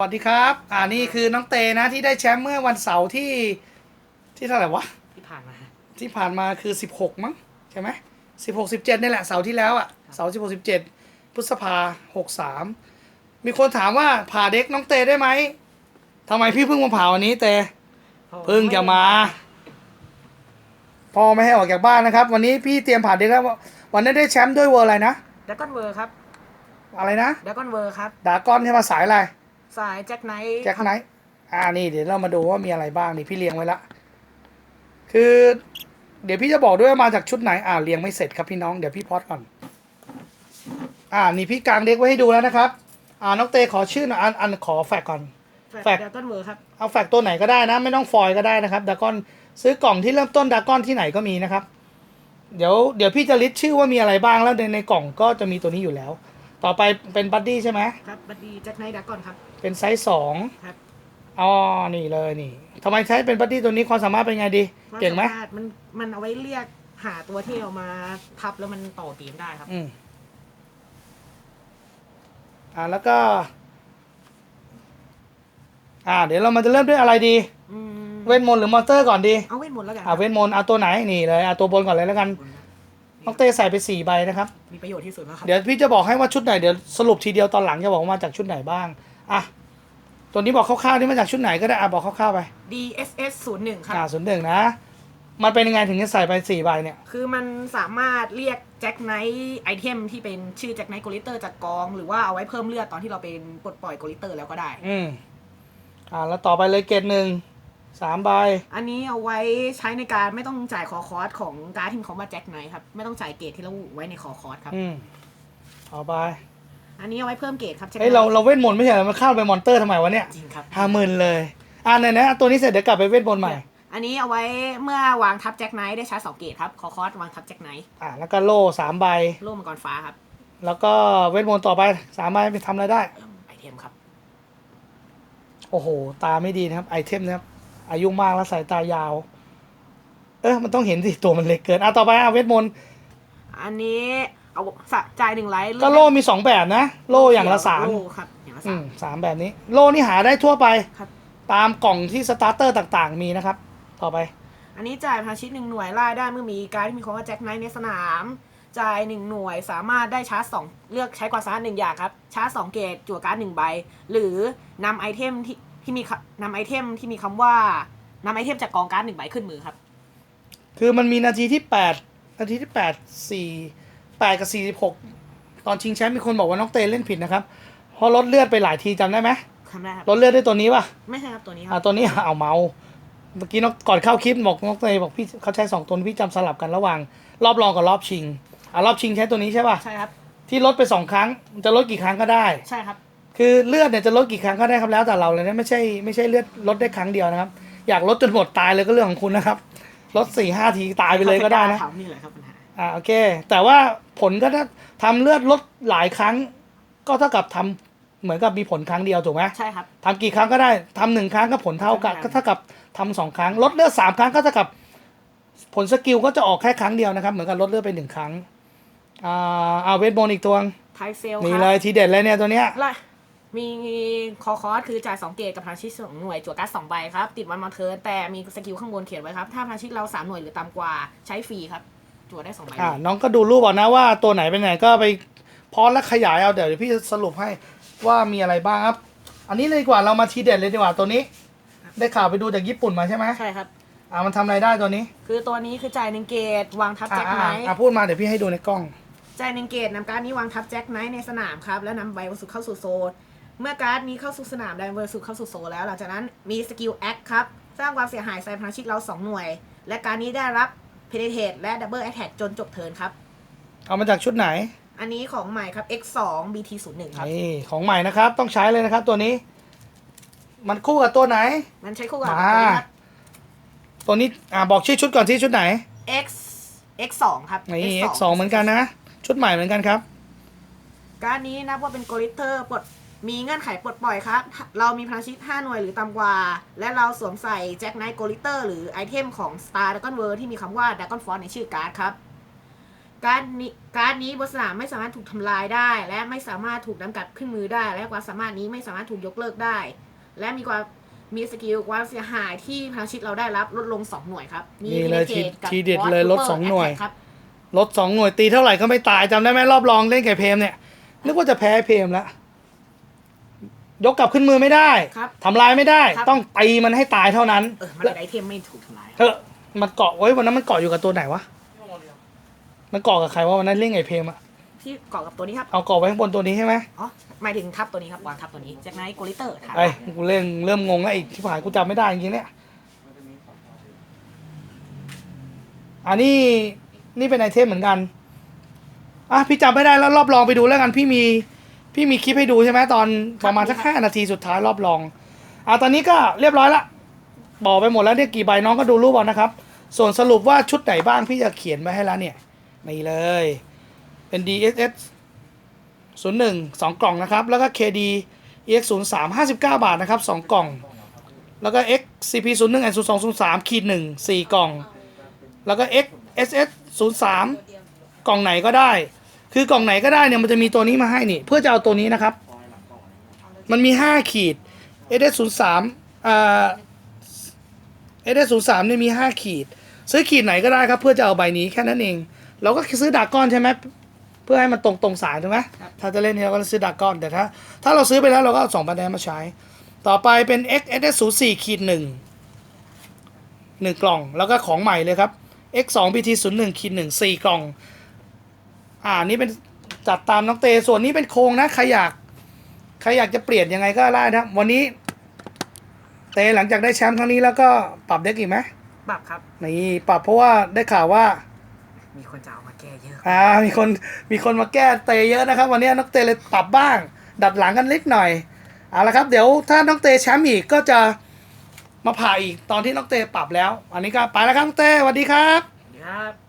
สวัสดีครับอ่านี่คือน้องเตนะที่ได้แชมป์เมื่อวันเสาร์ที่ที่เท่าไหร่วะที่ผ่านมาที่ผ่านมาคือ 16 มั้งใช่ไหมสิบหกสิบเจ็ดนี่แหละเสาร์ที่แล้วอะเสาร์สิบหกสิบเจ็ดพฤษภาหกสามมีคนถามว่าผ่าเด็กน้องเตได้ไหมทำไมพี่เพิ่งมาผ่าวันนี้เตเพิ่งจะมาพ่อไม่ให้ออกจากบ้านนะครับ วันนี้พี่เตรียมผ่าเด็กแล้ววันนี้ได้แชมป์ด้วยเวอร์อะไรนะดากอนเวอร์ครับอะไรนะดากอนเวอร์ครับดากอนใช่ไหมสายอะไร สายแจ็คไนท์แจ็คไนท์อ่านี่เดี๋ยวเรามาดูว่ามีอะไรบ้างนี่พี่เรียงไว้ละ คือ เดี๋ยวพี่จะบอกด้วยว่ามาจากชุดไหนอ่าเรียงไม่เสร็จครับพี่น้องเดี๋ยวพี่พอดก่อน อ่านี่พี่กางเด็กไว้ให้ดูแล้วนะครับ อ่าน้องเตขอชื่อหน่อยอันอันขอแฟกก่อน แฟกดากอนเวอร์ครับเอาแฟกตัวไหนก็ได้นะ ไม่ต้องฟอยล์ก็ได้นะครับดากอนซื้อกล่องที่เริ่มต้นดากอนที่ไหนก็มีนะครับ เดี๋ยวเดี๋ยวพี่จะลิสต์ชื่อว่ามีอะไรบ้างแล้วในในกล่องก็จะมีตัวนี้อยู่แล้ว ต่อไปเป็นบัดดี้ใช่ไหมครับบัดดี้แจ็คไนท์ดากอนครับ เป็นไซส์สองครับอ๋อ นี่เลยนี่ทำไมใช้เป็นบัดดี้ตัวนี้ความสามารถเป็นไงดี เก่งไหมควาสาารถมันมันเอาไว้เรียกหาตัวที่เอามาทับแล้วมันต่อเกมได้ครับ อืมอ่าแล้วก็ อ่า เดี๋ยวเรามาจะเริ่มด้วยอะไรดีอืมเวทมนต์หรือมอนเตอร์ก่อนดี เอาเวทมนต์แล้วกัน อ่าเวทมนต์เอาตัวไหนนี่เลยเอาตัวบนก่อนเลยแล้วกัน น้องเต้ใส่ไปสี่ใบนะครับ มีประโยชน์ที่สุดแล้วครับ เดี๋ยวพี่จะบอกให้ว่าชุดไหนเดี๋ยวสรุปทีเดียวตอนหลังจะบอกว่ามาจากชุดไหนบ้างอะตัวนี้บอกคร่าวๆนี่มาจากชุดไหนก็ได้อะบอกคร่าวๆไป DSS 0 1ครับ อ่าศูนย์หนึ่งนะ มันเป็นยังไงถึงจะใส่ไปสี่ใบเนี่ย คือมันสามารถเรียกแจ็คไนท์ไอเทมที่เป็นชื่อแจ็คไนท์โกลิเตอร์จากกอง หรือว่าเอาไว้เพิ่มเลือดตอนที่เราเป็นปลดปล่อยโกลิเตอร์แล้วก็ได้ อืมอ่าแล้วต่อไปเลยเกรดหนึ่ง สามใบอันนี้เอาไว้ใช้ในการไม่ต้องจ่ายคอคอร์สของการดที่เขามาแจ็คไนท์ครับ ไม่ต้องจ่ายเกรดที่เราไว้ในคอคอร์สครับ อืมต่อไปอันนี้เอาไว้เพิ่มเกรดครับ Jack เฮ้ย Knight เราเราเวทมนต์ไม่ใช่เหรอมันเข้าไปมอนเตอร์ทำไมวะเนี่ยจริงครับ ห้าหมื่นเลย อ่าไหนนะตัวนี้เสร็จเดี๋ยวกลับไปเวทมนต์ใหม่ อันนี้เอาไว้เมื่อวางทับแจ็คไนท์ได้ชาร์จสองเกรดครับ คอคอร์สวางทับแจ็คไนท์อ่าแล้วก็โล่สามใบ โล่มังกรฟ้าครับแล้วก็เวทมนต์ต่อไปสามใบไปทำอะไรได้ เอิ่มไอเทมครับ โอ้โห ตาไม่ดีนะครับ ไอเทมนะครับ อายุมากแล้วสายตายาว เออมันต้องเห็นสิตัวมันเล็กเกินอะต่อไปอะเวทมนต์อันนี้เอาสะจ่ายหนึ่งไลท์ก็โล่มีสองแบบนะ โล่อย่างละสามโล่ครับอย่างละอืสามมสามแบบนี้ โล่นี่หาได้ทั่วไปครับตามกล่องที่สตาร์เตอร์ต่างๆ มีนะครับ ต่อไป อันนี้จ่ายพาชิตหนึ่งหน่วยไล่ได้เมื่อมีการดที่มีคำว่าแจ็คไนท์ในสนาม จ่ายหนึ่งหน่วยสามารถได้ชาร์จสองเลือกใช้ความสามารถหนึ่งอย่างครับ ชาร์จสองเกรดจั่วการ์ดหนึ่งใบ หรือนำไอเทมที่ ที่มีคำนำไอเทมที่มีคำว่านำไอเทมจากกองการ์ดหนึ่งใบขึ้นมือครับ คือมันมีนาทีที่แปดนาทีที่แปดสี่แปดกับสี่สิบหกตอนชิงแชมป์มีคนบอกว่าน้องเตเล่นผิดนะครับเพราะลดเลือดไปหลายทีจำได้ไหมทำได้ครับลดเลือดได้ตัวนี้ป่ะไม่ใช่ครับตัวนี้คอ่ารับตัวนี้เอาเมาส์เมื่อกี้น้องก่อนเข้าคลิปบอกน้องเตบอกพี่เขาใช้สองตัวพี่จำสลับกันระหว่าง รอบรองกับรอบชิงอ่ารอบชิงใช้ตัวนี้ใช่ป่ะใช่ครับที่ลดไปสองครั้งจะลดกี่ครั้งก็ได้ ใช่ครับ คือเลือดเนี่ยจะลดกี่ครั้งก็ได้ครับแล้วแต่เราเลยนะไม่ใช่ไม่ใช่เลือดลดได้ครั้งเดียวนะครับ อยากลดจนหมดตายเลยก็เรื่องของคุณนะครับลดสี่ห้าทีตายไปเลยก็ได้นะถามนี่แหละครับปัญหาอ่าโอเค แต่ว่าผลก็ถ้าทำเลือดลดหลายครั้ง ก็เท่ากับทำเหมือนกับมีผลครั้งเดียวถูกไหมใช่ครับทำกี่ครั้งก็ได้ทำหนึ่งครั้งก็ผลเท่ากันเท่ากันก็เท่ากับทำสองครั้ง ลดเลือดสามครั้งก็เท่ากับผลสกิลก็จะออกแค่ครั้งเดียวนะครับ เหมือนกับลดเลือดไปหนึ่งครั้งอ่าเอาเวทมนต์อีกตัวไทเซลนี่คเลรับยทีเด็ดเลยเนี่ยตัวเนี้ยและ มีคอคอร์สคือจ่าย2เกตกับพาชิตสองหน่วยจั่วการ์ดสองใบครับ ติดวันมาเทิร์นแต่มีสกิลข้างบนเขียนไว้ครับ ถ้าพาชิตเราสามหน่วยหรือต่ำกว่าใช้ฟรีครับ จั่วได้สองใบอ่าน้องก็ดูรูปเอานะว่าตัวไหนเป็นไหนก็ไปพอสและขยายเอาเดี๋ยวพี่จะสรุปให้ว่ามีอะไรบ้างครับ อันนี้เลยดีกว่าเรามาทีเด็ดเลยดีกว่าตัวนี้ ได้ข่าวไปดูจากญี่ปุ่นมาใช่ไหมใช่ครับอ่ามันทำอะไรได้ตัวนี้คือตัวนี้คือจ่ายหนึ่งเกตวางทับอ่าแจ็คไนอ่าท์อ่าพูดมาเดี๋ยวพี่ให้ดูในกล้อง จ่ายหนึ่งเกตนำการ์ดนี้วางทับแจ็คไนท์ในสนามครับแล้วนำใบวัสดุเข้าสู่โซน เมื่อการ์ดนี้เข้าสู่สนามได้วัสดุเข้าสู่โซนแล้ว หลังจากนั้นมีสกิลแอคครับ สร้างความเสียหายใส่พาชิตเราสองหน่วย และการนี้ได้รับเพเดเทและดับเบิลแอ t แทกจนจบเทิร์นครับ เอามาจากชุดไหน อันนี้ของใหม่ครับ X2 BT01 ครับ นี่ของใหม่นะครับ ต้องใช้เลยนะครับตัวนี้ มันคู่กับตัวไหน มันใช้คู่กับมาตัวนี้อ่าบอกชื่อชุดก่อนที่ชุดไหน X X2 ครับนี่ X2 เหมือนกันนะ ชุดใหม่เหมือนกันครับ การนี้นับว่าเป็นโกลิเตอร์ปลด มีเงื่อนไขปลดปล่อยครับ เรามีพลังชีวิต 5 หน่วยหรือต่ำกว่า และเราสวมใส่แจ็คไนท์โกลิเตอร์หรือไอเทมของ Star Dragon World ที่มีคำว่า Dragon Force ในชื่อการ์ดครับ การ์ดนี้การ์ดนี้บนสนามไม่สามารถถูกทำลายได้ และไม่สามารถถูกนำกลับขึ้นมือได้ และความสามารถนี้ไม่สามารถถูกยกเลิกได้ และมีความมีสกิลความเสียหายที่พลังชิตเราได้รับลดลง 2 หน่วยครับนี่เลย Renegade กับทีเด็ดเลย Boss ลด Trooper สองหน่วย Attack ครับลดสองหน่วยตีเท่าไหร่ก็ไม่ตายจำได้ไหมรอบรองเล่นไก่เพมเนี่ยนึกว่าจะแพ้เพมแล้ว ยกกลับขึ้นมือไม่ได้ครับทำลายไม่ได้ ครับ ต้องตีมันให้ตายเท่านั้นเออมันเป็นไอเทมไม่ถูกทำลายเออมันเกาะไว้วันนั้นมันเกาะอยู่กับตัวไหนวะมันเกาะกับใครวะวันนั้นเล่นไก่เพมอะที่เกาะกับตัวนี้ครับเอาเกาะไว้ข้างบนตัวนี้ใช่ไหมอ๋อหมายถึงทับตัวนี้ครับวางทับตัวนี้จากไนท์โกลิเตอร์ถามไอ้ยกูเล่นเริ่มงงแล้วอีกที่ผ่านกูจำไม่ได้จริงๆเนี่ยอันนี้นี่เป็นไอเทมเหมือนกันอะพี่จำไม่ได้แล้วรอบรองไปดูแล้วกันพี่มี พี่มีคลิปให้ดูใช่ไหมตอนประมาณสักห้านาทีสุดท้ายรอบรองอะตอนนี้ก็เรียบร้อยละบอกไปหมดแล้วเนี่ยกี่ใบน้องก็ดูรูปเอานะครับ ส่วนสรุปว่าชุดไหนบ้างพี่จะเขียนไว้ให้แล้วเนี่ยนี่เลย เป็น DSS 01 2 กล่องนะครับ แล้วก็ KD EX 03 59 บาทนะครับ 2 กล่อง แล้วก็ XCP 01 and 02 03ขีด1 4 กล่อง แล้วก็ XSS 03 กล่องไหนก็ได้ คือกล่องไหนก็ได้เนี่ยมันจะมีตัวนี้มาให้นี่ เพื่อจะเอาตัวนี้นะครับ มันมี5ขีด SS 03อ่า SS 03เนี่ยมี5ขีด ซื้อขีดไหนก็ได้ครับ เพื่อจะเอาใบนี้แค่นั้นเอง เราก็ซื้อดากอนใช่ไหมเพื่อให้มันตรงตรงสายถูกไหมถ้าจะเล่นเนี่ยเราก็ซื้อดากอนแต่ถ้าถ้าเราซื้อไปแล้วเราก็เอาสองพันแดงมาใช้ ต่อไปเป็น X S 0 4ขีดหนึ่งหนึ่งกล่องแล้วก็ของใหม่เลยครับ X 2 BT 0 1ขีดหนึ่งสี่กล่อง อ่านี่เป็นจัดตามน้องเต ส่วนนี้เป็นโครงนะใครอยากใครอยากจะเปลี่ยนยังไงก็ได้นะวันนี้ เตหลังจากได้แชมป์ครั้งนี้แล้วก็ปรับเด็กอีกไหมปรับครับนี่ปรับเพราะว่าได้ข่าวว่า มีคนจะเอามาแก้เยอะอ่ามีคนมีคนมาแก้เตเยอะนะครับ วันนี้น้องเตเลยปรับบ้าง ดัดหลังกันเล็กหน่อยเอาละครับ เดี๋ยวถ้าน้องเตแชมป์อีกก็จะมาผ่าอีกตอนที่น้องเตปรับแล้ว อันนี้ก็ไปแล้วครับน้องเตสวัสดีครับครับ